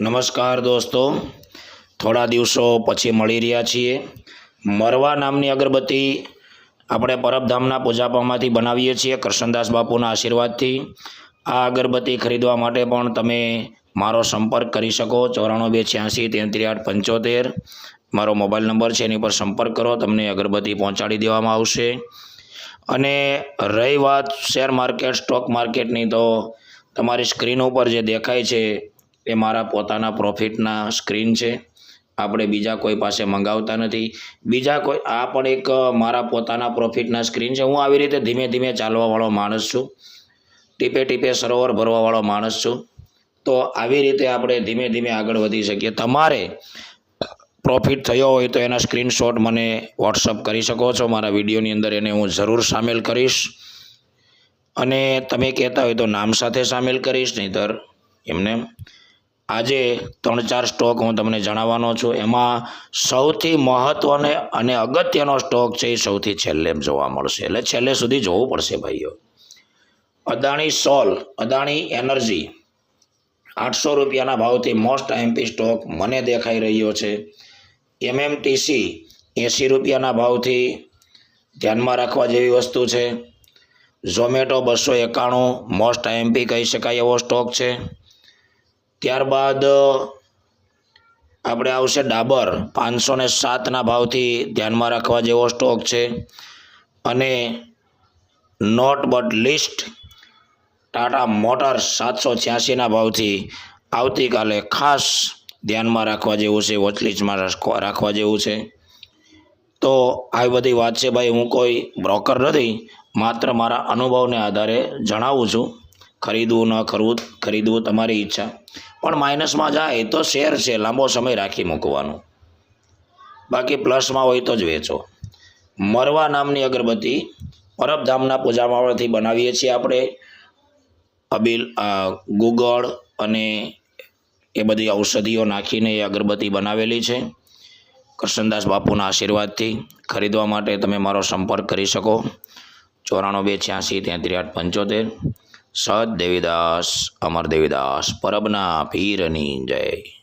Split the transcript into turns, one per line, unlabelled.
નમસ્કાર દોસ્તો. થોડા દિવસો પછી મળી રહ્યા છીએ. મરવા નામની અગરબત્તી આપણે પરબધામના પૂજાપામાંથી બનાવીએ છીએ કૃષ્ણદાસ બાપુના આશીર્વાદથી. આ અગરબત્તી ખરીદવા માટે પણ તમે મારો સંપર્ક કરી શકો. ચોરાણું બે છ્યાસી તેત્રી આઠ પંચોતેર. મારો મોબાઈલ નંબર છે, એની પર સંપર્ક કરો. તમને અગરબત્તી પહોંચાડી દેવામાં આવશે. અને રહી વાત શેર માર્કેટ, સ્ટોક માર્કેટની, તો તમારી સ્ક્રીન ઉપર જે દેખાય છે એ મારા પોતાના પ્રોફિટના સ્ક્રીન છે. આપણે બીજા કોઈ પાસે મંગાવતા નથી. બીજા કોઈ, આ પણ એક મારા પોતાના પ્રોફિટના સ્ક્રીન છે. હું આવી રીતે ધીમે ધીમે ચાલવાવાળો માણસ છું. ટીપે ટીપે સરોવર ભરવાવાળો માણસ છું. તો આવી રીતે આપણે ધીમે ધીમે આગળ વધી શકીએ. તમારે પ્રોફિટ થયો હોય તો એના સ્ક્રીનશોટ મને વોટ્સઅપ કરી શકો છો. મારા વિડીયોની અંદર એને હું જરૂર સામેલ કરીશ. અને તમે કહેતા હોય તો નામ સાથે સામેલ કરીશ, નહીંતર એમને આજે ત્રણ ચાર સ્ટોક હું તમને જણાવવાનો છું. એમાં સૌથી મહત્વને અને અગત્યનો સ્ટોક છે એ સૌથી છેલ્લે જોવા મળશે. એટલે છેલ્લે સુધી જોવું પડશે ભાઈઓ. અદાણી સોલ, અદાણી એનર્જી, આઠસો રૂપિયાના ભાવથી મોસ્ટ આઈએમપી સ્ટોક મને દેખાઈ રહ્યો છે. એમએમટીસી, એંસી રૂપિયાના ભાવથી ધ્યાનમાં રાખવા જેવી વસ્તુ છે. ઝોમેટો બસો એકાણું, મોસ્ટ આઈએમપી કહી શકાય એવો સ્ટોક છે. ત્યારબાદ આપણે આવશે ડાબર. પાંચસો ને સાતના ભાવથી ધ્યાનમાં રાખવા જેવો સ્ટોક છે. અને not but list Tata Motors સાતસો છ્યાસીના ભાવથી આવતીકાલે ખાસ ધ્યાનમાં રાખવા જેવું છે વોચલિસ્ટમાં રાખવા જેવું છે. તો આવી બધી વાત છે ભાઈ, હું કોઈ બ્રોકર નથી, માત્ર મારા અનુભવને આધારે જણાવું છું. ખરીદવું ન કરવું ખરીદવું તમારી ઈચ્છા. પણ માઇનસમાં જાય તો શેર છે, લાંબો સમય રાખી મૂકવાનું. બાકી પ્લસમાં હોય તો જ વેચો. મરવા નામની અગરબત્તી પરબધામના પૂજામાળાથી બનાવીએ છીએ આપણે. અબીલ ગુગળ અને એ બધી ઔષધિઓ નાખીને એ અગરબત્તી બનાવેલી છે. કૃષ્ણદાસ બાપુના આશીર્વાદથી ખરીદવા માટે તમે મારો સંપર્ક કરી શકો. ચોરાણું બે છ્યાસી તેત્રી આઠ પંચોતેર. સત દેવીદાસ અમર દેવીદાસ પરબના પીરની જય.